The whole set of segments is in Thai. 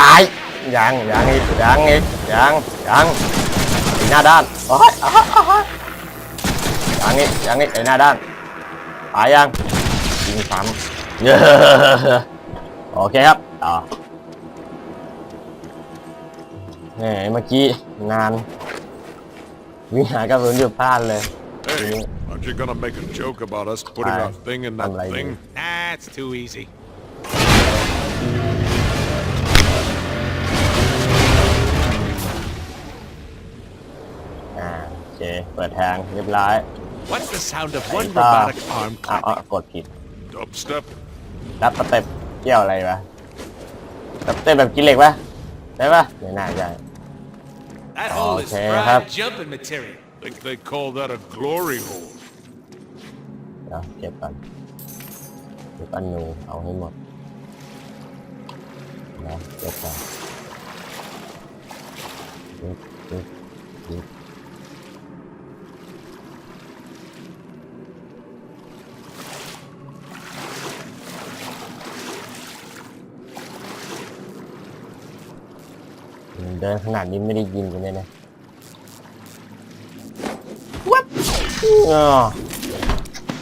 ตายยังยังอีกยังอีกยังยังไอ้หน้าด้านโอ้ยโอ้ยโอ้ยยังอีกยังอีกไอ้หน้าด้านตายยังยิงซ้ำเย้โอเคครับต่อแหมเมื่อกี้นานวิ่งหากระสุนอยู่พลาดเลย Hey, aren't you gonna make a joke about us putting Aye. our thing in that I'm like- thing? That's too easy. เคเปิดทางเรียบร้อย What's the sound of one Ah. robotic arm อ้าว clapping? อ้าวกดผิด Dubstep? รับสเต็ปเกี่ยวอะไรวะสเต็ปแบบกินเหล็กปะได้ปะไม่น่าใช่ That hole is Okay, fried have- jumping material. Think they call that a glory hole. เดี๋ยวเก็บก่อนเก็บอันนูเอาให้หมดนะเก็บก่อนปึ๊บปึ๊บปึ๊บเดิ นขนาดนี้ไม่ได้ยินกันเลยนะวับ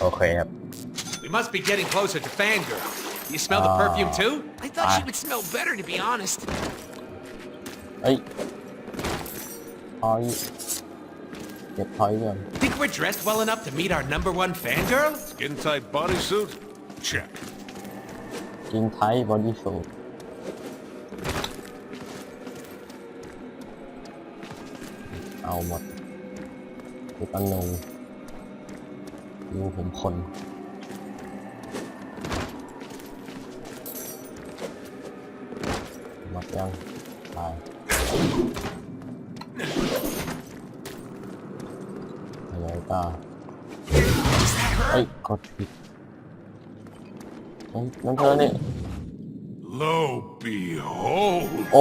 โอเคครับ We must be getting closer to Fangirl. You smell the perfume too? I thought she Ah. would smell better, to be honest. เอ้ยพอยเก็บพอยก่อน Think we're dressed well enough to meet our number one fangirl? Skin tight bodysuit? Check. กินไทยบอดี้สูท เอาหมดทุกอันหนึ่งดูผมคนหมดยังไปอะไรต่อเฮ้ยกดผิดเฮ้ยนั่นเธอนี่ Lo behold, โ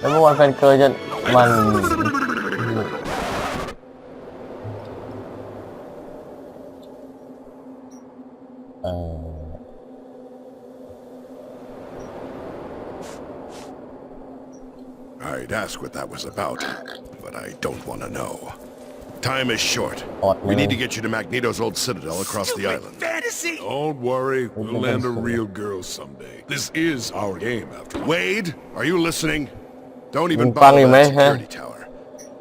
แล้วเมื่อวานแฟนเคยจะมันเออ I'd ask what that was about, but I don't want to know. Time is short. Odd We need to man. get you to Magneto's old citadel across the island. Fantasy! Don't worry, we'll Maybe land a that's the- real girl someday. This is our game, after all. Wade, are you listening? Don't even bother that security tower.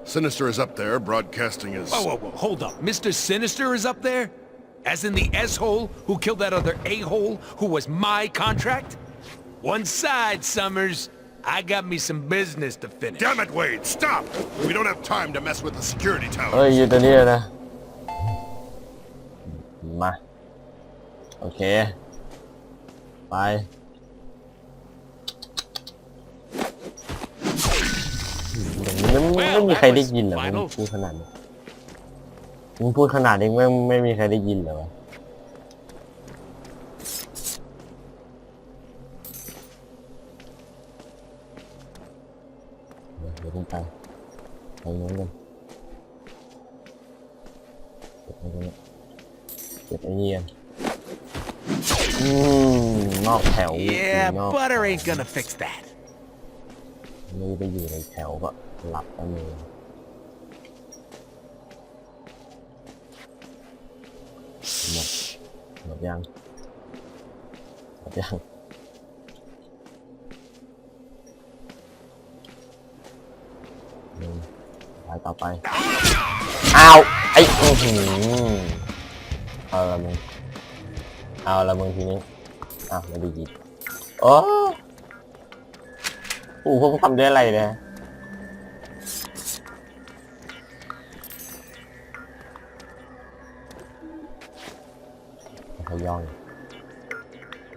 Sinister is up there, broadcasting his... Whoa, whoa, whoa, hold up. Mr. Sinister is up there? As in the S-hole who killed that other A-hole who was my contract? One side, Summers. I got me some business to finish. Damn it, Wade, stop! We don't have time to mess with the security tower. Oh, you did hear that. Ma. Okay. Bye. าโอเคไปอย่างนี้ไม่ไม่มีใครได้ยินเหรอมึงพูดขนาดนี้มึงพูดขนาดนี้ไม่ไม่มีใครได้ยินเหรอวะเดี๋ยวเดี๋ยวขึ้นไปไปโน้นกันเก็บไว้ตรงนี้เก็บไอ้นี่กันอืมนอกแถว Yeah, นอก butter ain't gonna fix that. มือไปอยู่ในแถวก็ หลับไปเลยหมดหมดยังหมดยังนึ่ไปต่อไป อ้าว ไอ้อื้อหือเอาละมึง เอาละมึงทีนี้ อ้าวไม่ได้ยินโอ้ปู่พวกมึงทำได้อะไรเนี่ย พยอง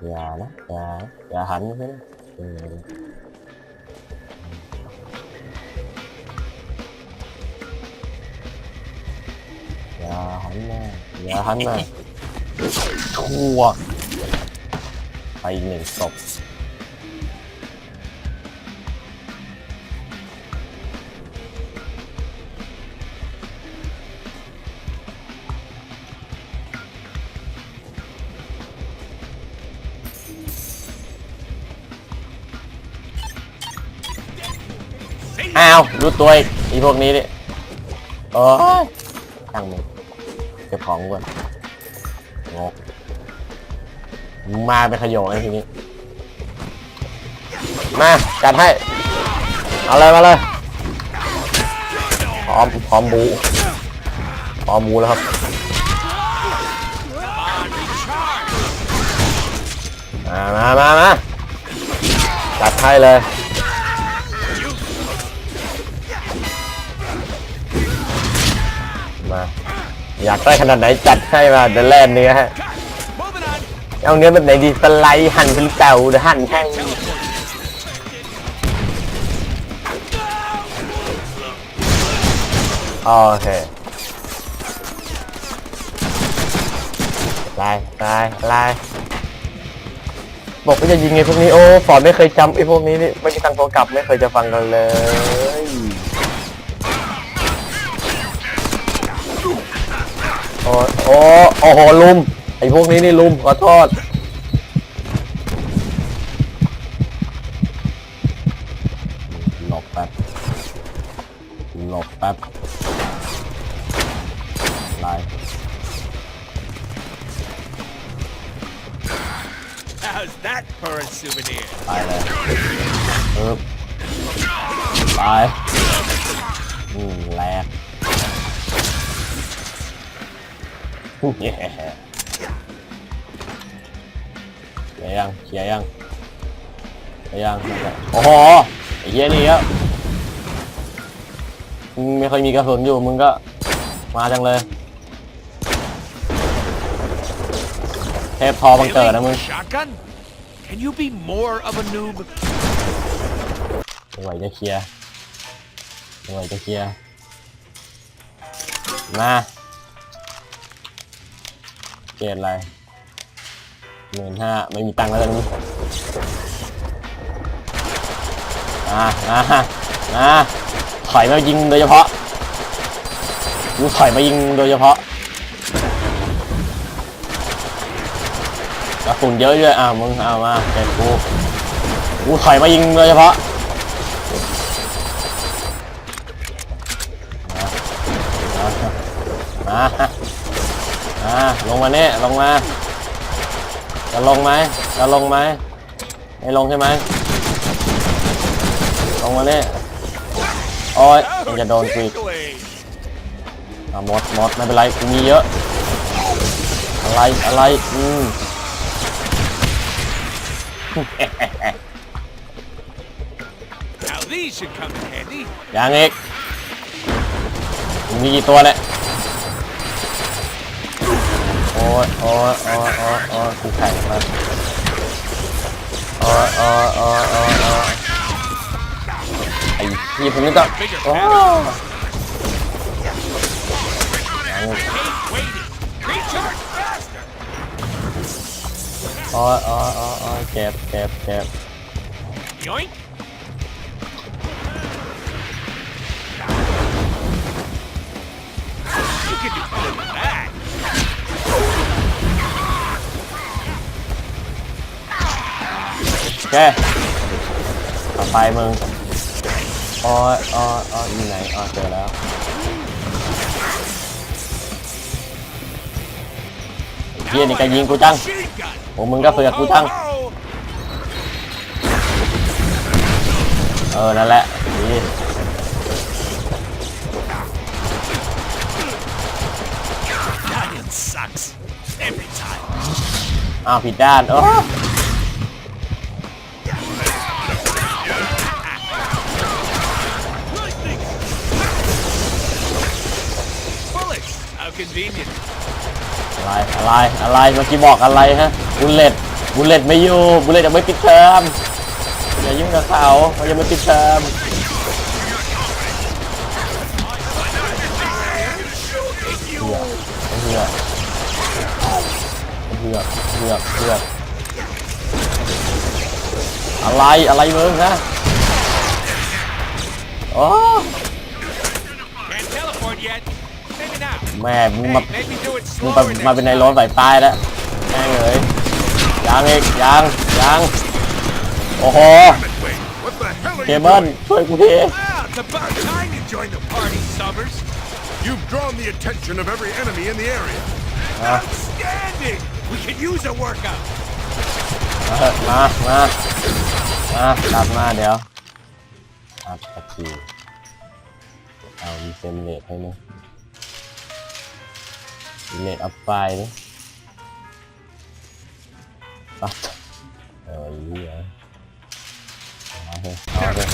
อย่านะอย่าอย่าหันไปนะ เอารู้ตัวอีกอีพวกนี้ดิโอ้ยตั้งมึงเก็บของก่อนงกมาเป็นขโยงไอ้ทีนี้ มาจัดให้ เอาเลยมาเลยพร้อมพร้อมบูพร้อมบูแล้วครับมามามามาจัดให้เลย มา อยากได้ขนาดไหนจัดให้มาเดี๋ยวแลนเนื้อฮะเอาเนื้อแบบไหนดีสไลด์หั่นเป็นเต่าหรือหั่นแห้งโอเคไล่ไล่ไล่บอกว่าจะยิงไอ้พวกนี้โอ้ฟอร์ดไม่เคยจำไอ้พวกนี้นี่ไม่มีตังโทรกลับไม่เคยจะฟังกันเลย โอ้โอ้โอ้โหลุมไอ้พวกนี้นี่ลุมขอโทษ เย้เขียร์ยังเขียร์ยังเขียร์ยังโอ้โหไอ้เหี้ยนี่ครับมึงไม่ค่อยมีกระสุนอยู่มึงก็มาจังเลยเทพทอบังเกิดนะมึง Shotgun? Can you be more of a noob? ไม่ไหวจะเคลียร์ไม่ไหวจะเคลียร์มา เกณฑ์อะไรหมื่นห้าไม่มีตังค์แล้วตอนนี้มามามาถอยมายิงโดยเฉพาะกูถอยมายิงโดยเฉพาะกระสุนเยอะด้วยอะมึงเอามาเก็บกูกูถอยมายิงโดยเฉพาะมา มาลงมาเนี่ยลงมา จะลงไหมจะลงไหมไม่ลงใช่ไหมลงมาเนี่ยโอ้ยมันจะโดนกูอีก quickly. อะหมดหมดไม่เป็นไรกูมีเยอะ อะไรอะไรอืม Now these should come in handy. ยังอีกมึงมีกี่ตัวเนี่ยโอ้ ยโอ้ยโอ้ยโอ้ยโอ้ยกูแข่งมาโอ้ยโอ้ยโอ้ยโอ้ยโอ้ยไอ้ยี่ผมนี่ก็โอ้ pattern. ยังอีก Keep waiting. Recharge faster. โอ้ยโอ้ยโอ้ยโอ้ยเจ็บเจ็บเจ็บ เคต่อไปมึงอ้ยโอ้ยโอ้ยอยู่ไหนอ๋อเจอแล้วเฮียนี่ก็ยิงกูจังโอ้มึงก็เสือกกูจัง เออ นั่นแหละดี Dying sucks. Every time. อ้าวผิดด้านโอ้ convenient. อะไรอะไรอะไรเมื่อกี้บอกอะไรฮะบุลเลตบุลเลตไม่อยู่บุลเลตยังไม่ปิดเทอมอย่ายุ่งกับเขาเขายังไม่ปิดเทอม เหือกเหือกเหือกเหือกอะไรอะไรมึงฮะโอ้ Can't teleport yet. Maybe now. แม่มึงมา Maybe do it มึง slower มามา next เป็นใน time. รถสายใต้แล้วแม่งเลยยังอีกยังยังโอ้โห Wait, what the hell are เค you เบิล doing? ช่วยกูที Ah, It's about time you join the party, Summers. You've drawn the attention of every enemy in the area. Outstanding! We could use a workout. มาเถอะมามามาตัดมาเดี๋ยวอัพสกิลเอาดีเซมเลตให้มั้ย ดีเลตอัพไฟดิปัดเออเหี้ยเอาเถอะเอาเถอะ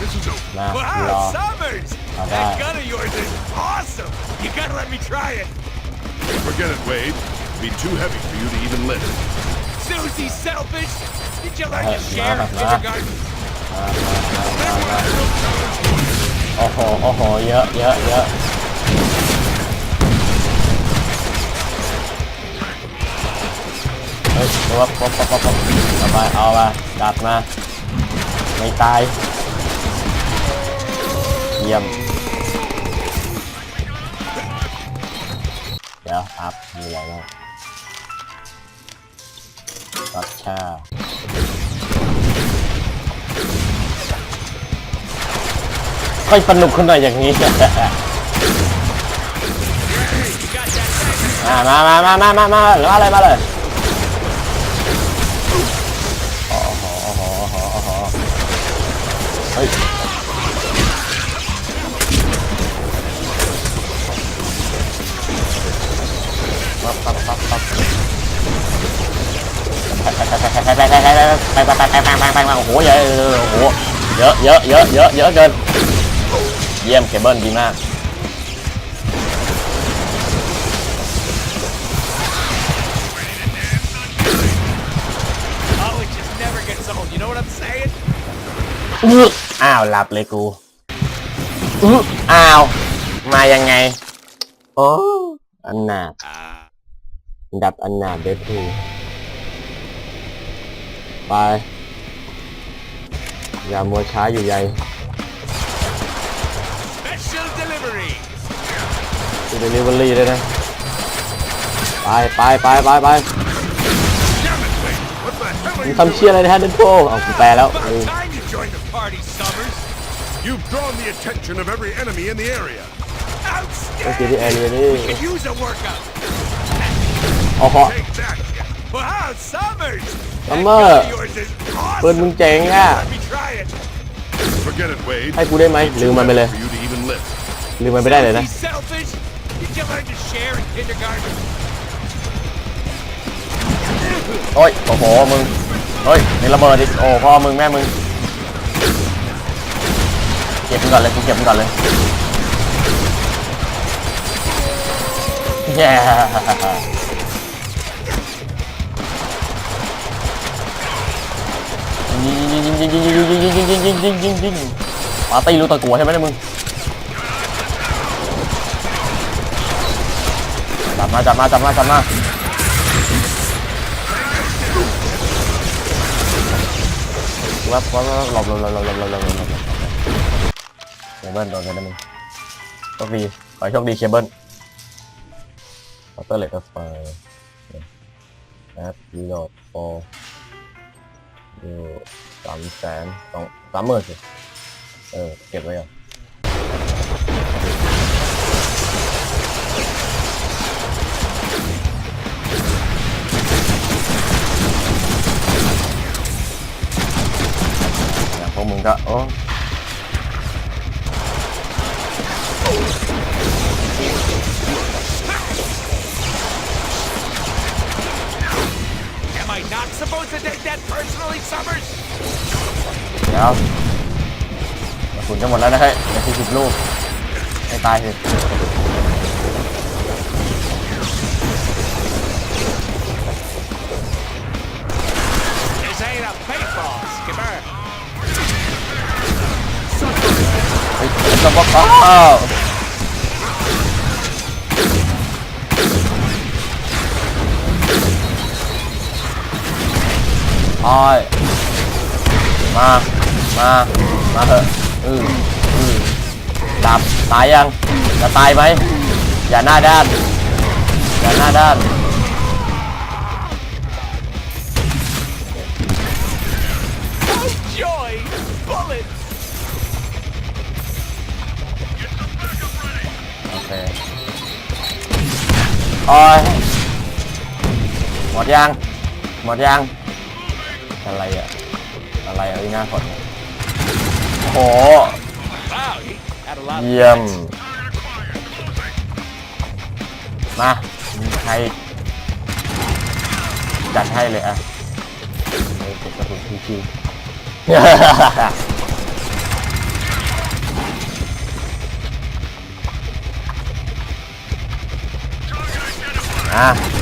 This is over. มารอ Wow, Summers! All That right. gun of yours is awesome! You gotta let me try it. Forget it, Wade. It'd be too heavy for you to even lift. Susie Selfish! Did you learn Hey, to share in nah, nah. kindergarten? โอ้โห โอ้โห เยอะเยอะเยอะ ตัวป๊อปป๊อปป๊อปเอาไปเอาไปดัดมาไม่ตายเยี่ยมเดี๋ยวอัพมีอะไรบ้างรัดชาค่อยสนุกขึ้นหน่อยอย่างนี้มามามามามามามาหรือว่าอะไรมาเลย ไปไปโอ้โหเยอะโอ้โหเยอะเยอะเยอะเยอะเยอะเกินเยี่ยมเคเบิลดีมาก Oh, it just never gets old. You know what I'm saying? อื้ออ้าวหลับเลยกูอื้ออ้าว มายังไงโอ้อันนาดดับอันนาดเดดทู ไป อย่ามัวช้าอยู่ใหญ่ Special delivery. ดูเดลิเวอรี่ด้วยนะ ไปไปไปไปไป Damn it, Wade. What the hell are มึง you ทำเชี่ย doing? อะไรนะฮะเดดพูเอากูแปลแล้ว About เออ time you joined the party, Summers. You've drawn the attention of every enemy in the area. โอเคที่แอ Outstanding! เรียนี่ Could use a workout. โอ้โห Take that. ลัมเมอร์ปืนมึงเจ๋งอะ ให้กูได้ไหมลืมมันไปเลย ลืมมันไปได้เลยนะ โอ้ย โอ้โห มึงโอ้ยนี่ระเบิดดิโอ้พ่อมึงแม่มึง เก็บมึงก่อนเลยกูเก็บมึงก่อนเลยแย่ ยิงยิงยิงยิงยิงยิงยิงยิงยิงยิงยิงยิงยิงยิงปาร์ตี้รู้ตะกัวใช่ไหมเนี่ยมึงจับมาจับมาจับมาจับมาวับวับหลบหลบหลบหลบหลบหลบหลบหลบเคเบิลโดนกันนะมึงโชคดีขอโชคดีเคเบิลวอเตอร์เลตไฟแอปรีโหลดโฟ อยู่สามแสนสองสามหมื่นสิเออ เก็บไว้ก่อนอย่างพวกมึงก็โอ้ that personally, Summers? เดี๋ยวกระสุนจะหมดแล้วนะเฮ้ยในที่สิบลูกให้ตายสิ This ain't a paintball, Skipper. เฮ้ยจะบอกเขา อ้อ้ยมา มา มาเถอะอืออือดับ ตายยัง จะตายไหม อย่าหน้าด้าน อย่าหน้าด้าน Oh, joy! Bullets! เคโอ้ยหมดยัง หมดยัง อะไรอะอะไรอะอีหน้าฝนโอ้โห Wow, he had a lot of เยี่ยม มามีใครจัดให้เลยอะเฮ้ยเก็บกระสุนทีทีอะ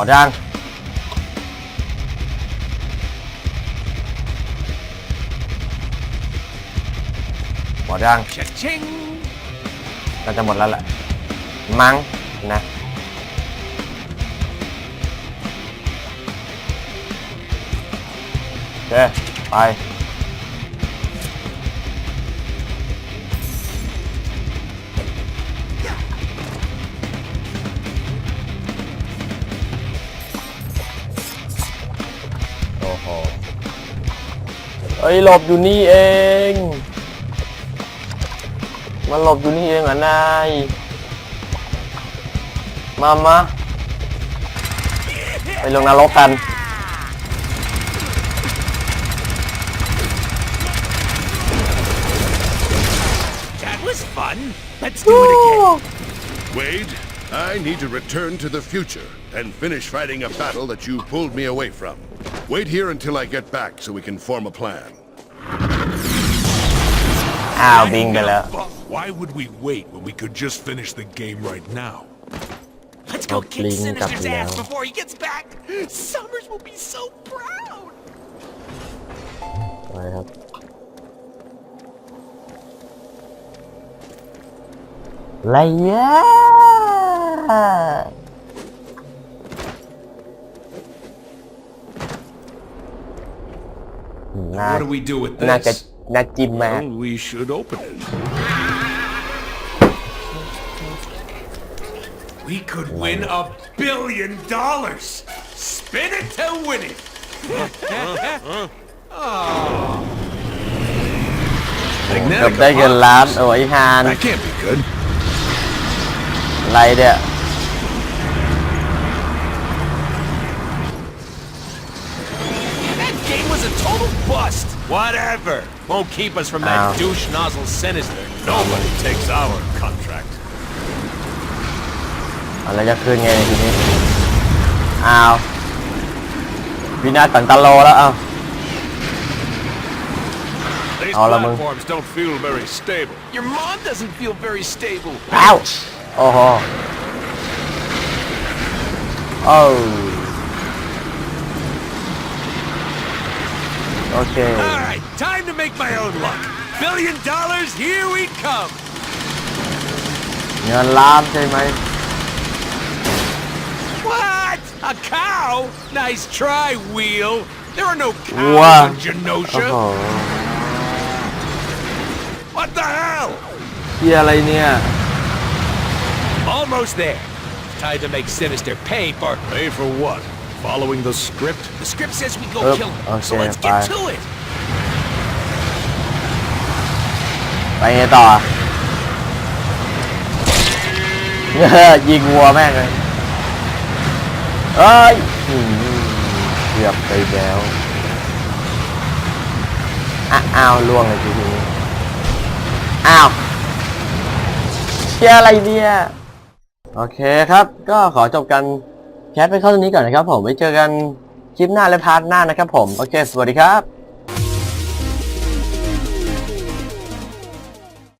หมดยังหมดยัง Cha-ching! น่าจะหมดแล้วแหละ มั้งนะโอเคไป เอ้ยหลบอยู่นี่เอง มันหลบอยู่นี่เองเหรอนาย มามาไปลงนรกกัน That was fun. Let's do it again. Wade, I need to return to the future and finish fighting a battle that you pulled me away from. Wait here until I get back so we can form a plan. Ow, Bingala. Why would we wait when we could just finish the game right now? Let's go oh, kick Sinister's ass before he gets back. Summers will be so proud. I have. Like, yeah. น่า What do we do with น่าจะ this? น่าจิ้มมาก Well, we should open it. We could win a billion dollars. Spin it to win it. เกือบได้เงินล้าน โอ้ยฮาน That can't be good. อะไรเนี่ย bust. Whatever. Won't keep us from that Ow. douche nozzle Sinister. Nobody takes our contract. อะไรจะคืนไงทีนี้ อ้าววินาศสันตโลแล้วเอ้า These All of 'em. platforms don't feel very stable. Your mom doesn't feel very stable. อ้าวโอ้โหโอ้ โอเค All right, time to make my own luck. Billion dollars, here we come. เงินล้านใช่ไหม What? A cow? Nice try, Wheel. There are no cows Wow. in โอ้ Genosha. โห What the hell? เฮียอะไรเนี่ย Almost there. Time to make Sinister pay for... Pay for what? Following the script? The script says we go Oop, kill him, so okay, let's get bye. to it. ไปไงต่อยิงวัวแม่งเลยเอ้ยอืมเกือบไปแล้วอะอ้าวล่วงเลยทีนี้อ้าวเชียอะไรเนี่ย โอเคครับ ก็ขอจบกัน แคสไปเข้าตรงนี้ก่อนนะครับผมไว้เจอกันคลิปหน้าและพาร์ทหน้านะครับผม โอเค สวัสดีครับ